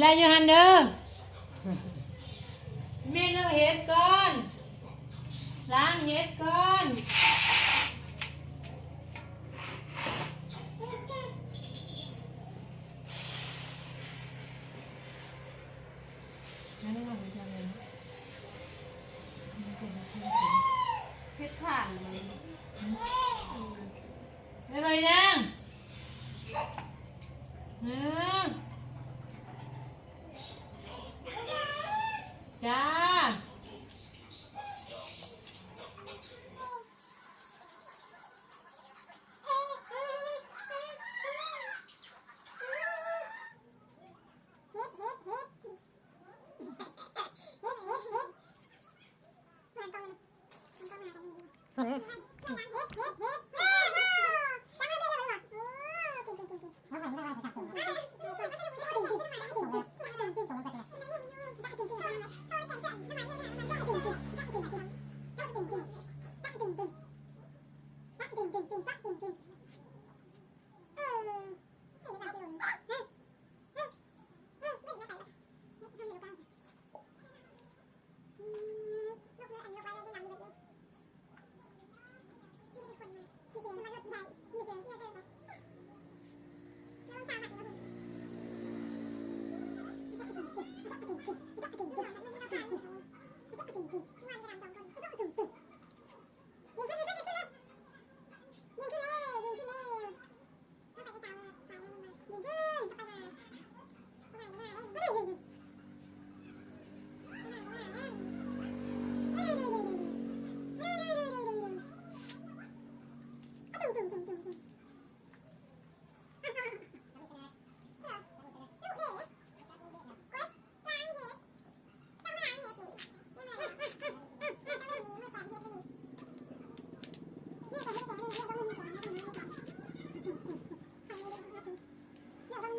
ลาอยู่หันเด้อเมนูเห็ดก่อนล้างเห็ดก่อน เพชรผ่านเลย ไม่ไปนั่งอืมจ้า ไข่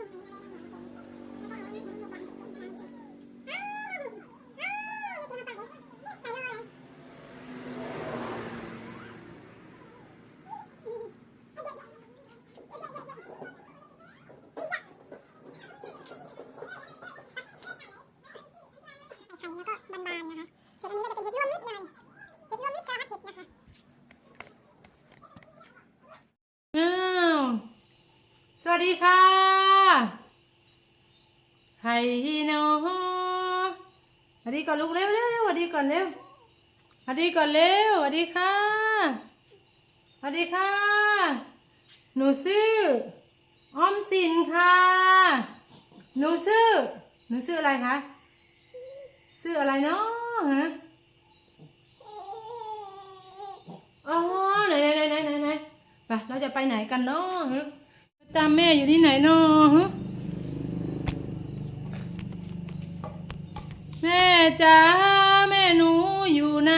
แล้วก็บานๆนะคะส่วนอันนี้ก็จะเป็นเห็ดรวมมิตรนะคะ เห็ดรวมมิตรสารพัดเห็ดนะคะอ้าวสวัสดีค่ะสวัสดีก่อนลูกเร็วเร็วเร็วสวัสดีก่อนเร็วสวัสดีก่อนเร็วสวัสดีค่ะสวัสดีค่ะ หนูชื่อออมสินค่ะ หนูชื่อหนูชื่ออะไรคะชื่ออะไรเนาะฮะอ๋อไหนไหนไหนไหนไหนไหนไปเราจะไปไหนกันเนาะตามแม่อยู่ที่ไหนเนาะฮะ แม่จ๋าแม่หนูอยู่ไหน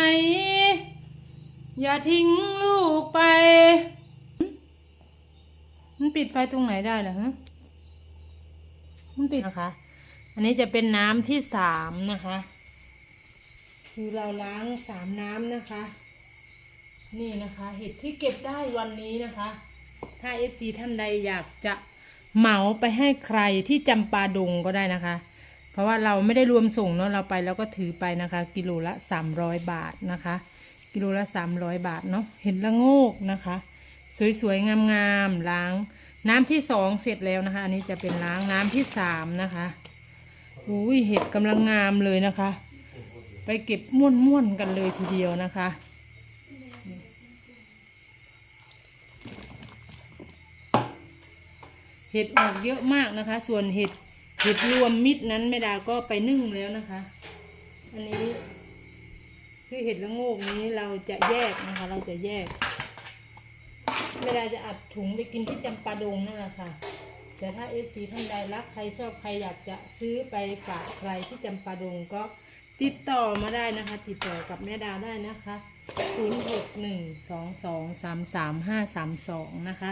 อย่าทิ้งลูกไป มันปิดไฟตรงไหนได้เหรอฮะมันปิดนะคะ อันนี้จะเป็นน้ำที่สามนะคะ คือเราล้างสามน้ำนะคะ นี่นะคะ เห็ดที่เก็บได้วันนี้นะคะ ถ้าเอฟซีท่านใดอยากจะเหมาไปให้ใครที่จำปาดงก็ได้นะคะ เพราะว่าเราไม่ได้รวมส่งเนาะเราไปแล้วก็ถือไปนะคะ กิโลละสามร้อยบาทนะคะ กิโลละสามร้อยบาทเนาะเห็ดละโงกนะคะ สวยๆงามๆล้าง น้ำที่สองเสร็จแล้วนะคะ อันนี้จะเป็นล้างน้ำที่สามนะคะอุ้ยเห็ดกำลังงามเลยนะคะ ไปเก็บม่วนๆกันเลยทีเดียวนะคะเห็ดออกเยอะมากนะคะ ส่วนเห็ด เห็ดรวมมิตรนั้นแม่ดาก็ไปนึ่งแล้วนะคะ อันนี้คือเห็ดละโงกนี้เราจะแยกนะคะ เราจะแยกเวลาจะอัดถุงไปกินที่จำปาดงนั่นแหละค่ะ แต่ถ้าเอฟซีท่านใดรักใครชอบใครอยากจะซื้อไปฝากใครที่จำปาดงก็ติดต่อมาได้นะคะ ติดต่อกับแม่ดาได้นะคะ 0 6 1 2 2 3 3 5 3 2 นะคะ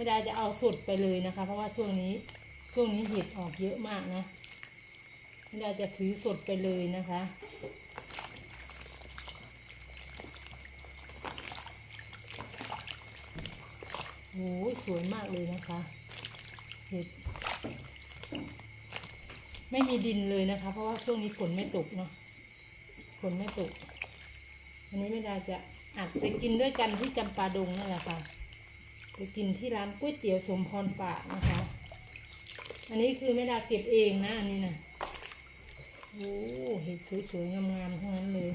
แม่ดาจะเอาสดไปเลยนะคะ เพราะว่าช่วงนี้ช่วงนี้เห็ดออกเยอะมากนะแม่ดาจะถือสดไปเลยนะคะโอ้สวยมากเลยนะคะ เห็ด ไม่มีดินเลยนะคะ เพราะว่าช่วงนี้ฝนไม่ตกเนาะฝนไม่ตกอันนี้ไม่ได้จะอัดไปกินด้วยกันที่จำปาดงนั่นแหละค่ะ ไปกินที่ร้านก๋วยเตี๋ยวสมพรปากนะคะ อันนี้คือไม่ได้เก็บเองนะอันนี้นะโอ้เห็ดสวยๆงามๆทั้งนั้นเลย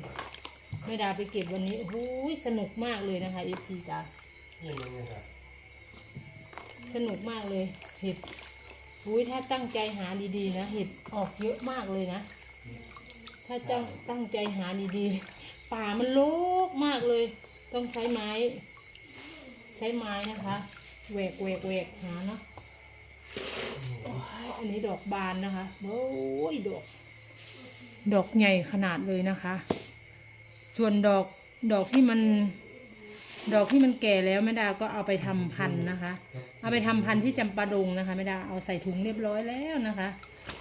ไม่ได้ไปเก็บวันนี้โอ้โหสนุกมากเลยนะคะเอฟซีจ้านี่มันไงครับสนุกมากเลย เห็ดอุ้ยถ้าตั้งใจหาดีๆนะ เห็ดออกเยอะมากเลยนะ ถ้าตั้งตั้งใจหาดีๆ ป่ามันโลกมากเลย ต้องใช้ไม้ ใช้ไม้นะคะแหวกแหวกแหวกหาเนาะอันนี้ดอกบานนะคะโอ้ยดอก ดอกใหญ่ขนาดเลยนะคะ ส่วนดอกดอกที่มัน ดอกที่มันแก่แล้วแม่ดาก็เอาไปทำพันธุ์นะคะ เอาไปทำพันธุ์ที่จำปาดงนะคะแม่ดาเอาใส่ถุงเรียบร้อยแล้วนะคะ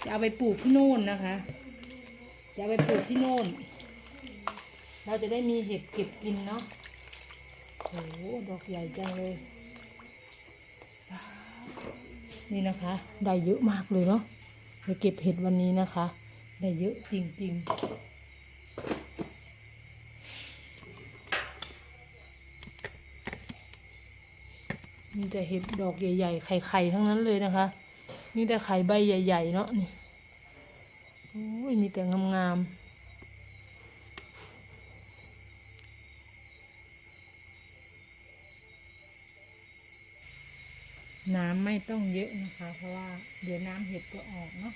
จะเอาไปปลูกที่โน่นนะคะ จะเอาไปปลูกที่โน่น เราจะได้มีเห็ดเก็บกินเนาะ โอ้โหดอกใหญ่จังเลย นี่นะคะ ได้เยอะมากเลยเนาะไปเก็บเห็ดวันนี้นะคะ ได้เยอะจริงๆมีแต่เห็ดดอกใหญ่ๆ ไข่ๆ ทั้งนั้นเลยนะคะ มีแต่ไข่ใบใหญ่ ๆ เนาะนี่ โอ้ย มีแต่งามๆ น้ำไม่ต้องเยอะนะคะ เพราะว่าเดี๋ยวน้ำเห็ดก็ออกเนาะ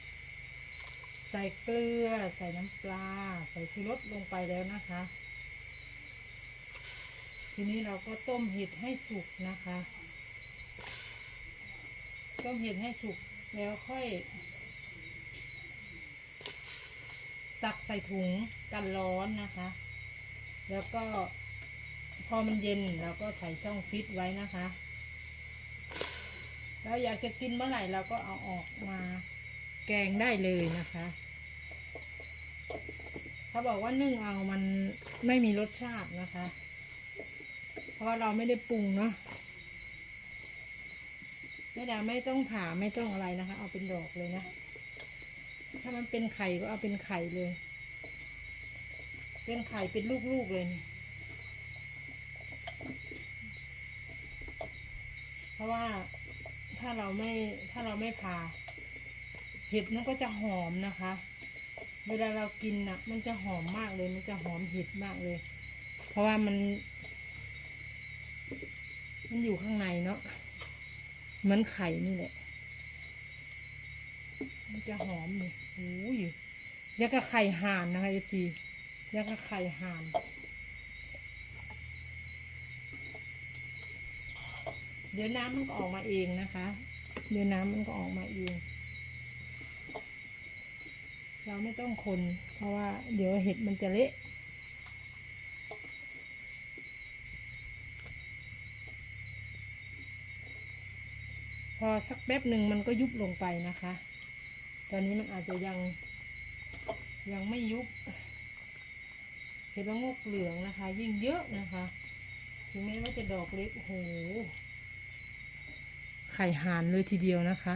ใส่เกลือ ใส่น้ำปลา ใส่ชูรสลงไปแล้วนะคะ ทีนี้เราก็ต้มเห็ดให้สุกนะคะ ต้มเห็ดให้สุกแล้วค่อยตักใส่ถุงกันร้อนนะคะ แล้วก็พอมันเย็นเราก็ใส่ช่องฟิตไว้นะคะ เราอยากจะกินเมื่อไหร่เราก็เอาออกมา แกงได้เลยนะคะเขาบอกว่านึ่งเอามันไม่มีรสชาตินะคะ เพราะว่าเราไม่ได้ปรุงเนาะไม่ดาไม่ต้องผ่าไม่ต้องอะไรนะคะ เอาเป็นดอกเลยนะ ถ้ามันเป็นไข่ก็เอาเป็นไข่เลย เป็นไข่เป็นลูกๆเลย เพราะว่า ถ้าเราไม่ถ้าเราไม่ผ่าเห็ดมันก็จะหอมนะคะ เวลาเรากินนะมันจะหอมมากเลย มันจะหอมเห็ดมากเลย เพราะว่ามัน มันอยู่ข้างในเนาะเหมือนไข่นี่แหละ มันจะหอมนี่โอ้ยยังกับไข่ห่านนะคะเอซียังกับไข่ห่าน เดี๋ยวน้ำมันก็ออกมาเองนะคะ เดี๋ยวน้ำมันก็ออกมาเอง เราไม่ต้องคน เพราะว่าเดี๋ยวเห็ดมันจะเละพอสักแป๊บหนึ่งมันก็ยุบลงไปนะคะ ตอนนี้มันอาจจะยังยังไม่ยุบ เห็ดละงกเหลืองนะคะ ยิ่งเยอะนะคะ ถึงแม้ว่าจะดอกเล็กโอ้โห ไข่หานเลยทีเดียวนะคะ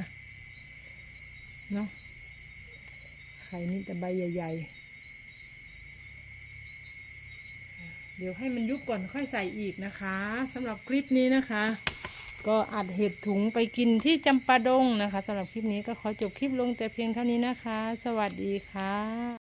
เนาะไข่นี่แต่ใบใหญ่ ๆ เดี๋ยวให้มันยุบก่อนค่อยใส่อีกนะคะสำหรับคลิปนี้นะคะ ก็อัดเห็ดถุงไปกินที่จำปาดงนะคะสำหรับคลิปนี้ก็ขอจบคลิปลงแต่เพียงเท่านี้นะคะ สวัสดีค่ะ